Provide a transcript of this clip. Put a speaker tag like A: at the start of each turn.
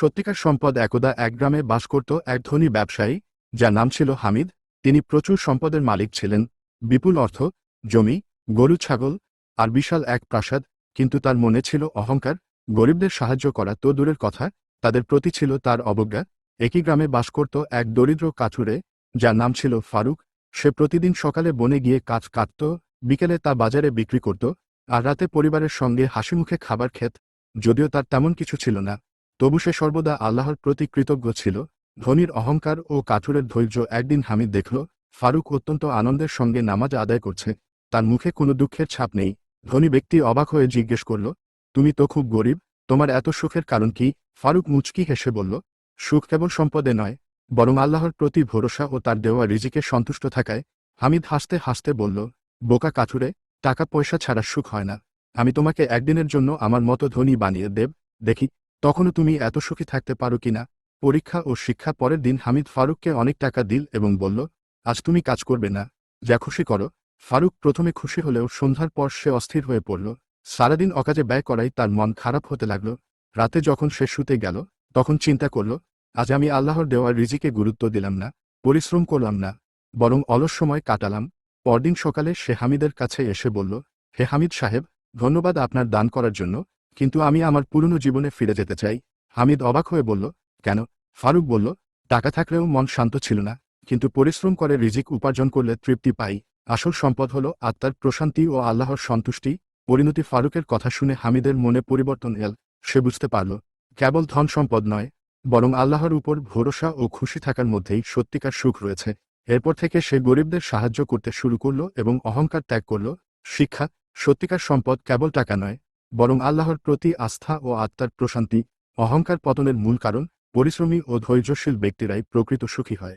A: সত্যিকার সম্পদ একদা এক গ্রামে বাস করত এক ধনী ব্যবসায়ী, যার নাম ছিল হামিদ। তিনি প্রচুর সম্পদের মালিক ছিলেন। বিপুল অর্থ, জমি, গরু, ছাগল আর বিশাল এক প্রাসাদ। কিন্তু তার মনে ছিল অহংকার। গরিবদের সাহায্য করা তো দূরের কথা। তাদের প্রতি ছিল তার অবজ্ঞা। একই গ্রামে বাস করত এক দরিদ্র কাঠুরে যার নাম ছিল ফারুক। সে প্রতিদিন সকালে বনে গিয়ে কাজ কাটত, বিকেলে তা বাজারে বিক্রি করত আর রাতে পরিবারের সঙ্গে হাসিমুখে খাবার খেত। যদিও তার তেমন কিছু ছিল না। তবু সে সর্বদা আল্লাহর প্রতি কৃতজ্ঞ ছিল, ধনির অহংকার ও কাঠুরের ধৈর্য একদিন হামিদ দেখল, ফারুক অত্যন্ত আনন্দের সঙ্গে নামাজ আদায় করছে, তার মুখে কোনো দুঃখের ছাপ নেই, ধনী ব্যক্তি অবাক হয়ে জিজ্ঞেস করল, তুমি তো খুব গরিব, তোমার এত সুখের কারণ কি? ফারুক মুচকি হেসে বলল, সুখ কেবল সম্পদে নয়, বরং আল্লাহর প্রতি ভরসা ও তার দেওয়া রিজিকে সন্তুষ্ট থাকায়। হামিদ হাসতে হাসতে বলল, বোকা কাঠুরে, টাকা পয়সা ছাড়া সুখ হয় না, আমি তোমাকে একদিনের জন্য আমার মতো ধনী বানিয়ে দেব, দেখি তখনও তুমি এত সুখী থাকতে পারো কিনা পরীক্ষা ও শিক্ষা পরের দিন হামিদ ফারুককে অনেক টাকা দিল এবং বলল, আজ তুমি কাজ করবে না। যা খুশি করো। ফারুক প্রথমে খুশি হলেও সন্ধ্যার পর সে অস্থির হয়ে পড়ল। সারাদিন অকাজে ব্যয় করাই তার মন খারাপ হতে লাগল। রাতে যখন সে শুতে গেল, তখন চিন্তা করল, আজ আমি আল্লাহর দেওয়ার রিজিকে গুরুত্ব দিলাম না, পরিশ্রম করলাম না, বরং অলস সময় কাটালাম। পরদিন সকালে সে হামিদের কাছে এসে বলল, হে হামিদ সাহেব, ধন্যবাদ আপনার দান করার জন্য। কিন্তু আমি আমার পুরনো জীবনে ফিরে যেতে চাই। হামিদ অবাক হয়ে বলল, কেন? ফারুক বলল, টাকা থাকলেও মন শান্ত ছিল না। কিন্তু পরিশ্রম করে রিজিক উপার্জন করলে তৃপ্তি পাই। আসল সম্পদ হল আত্মার প্রশান্তি ও আল্লাহর সন্তুষ্টি। পরিণতি ফারুকের কথা শুনে হামিদের মনে পরিবর্তন এল। সে বুঝতে পারল, কেবল ধন সম্পদ নয়, বরং আল্লাহর উপর ভরসা ও খুশি থাকার মধ্যেই সত্যিকার সুখ রয়েছে। এরপর থেকে সে গরিবদের সাহায্য করতে শুরু করল এবং অহংকার ত্যাগ করল। শিক্ষা, সত্যিকার সম্পদ কেবল টাকা নয় বরং আল্লাহর প্রতি আস্থা ও আত্মার প্রশান্তি, অহংকার পতনের মূল কারণ, পরিশ্রমী ও ধৈর্যশীল ব্যক্তিরাই প্রকৃত সুখী হয়।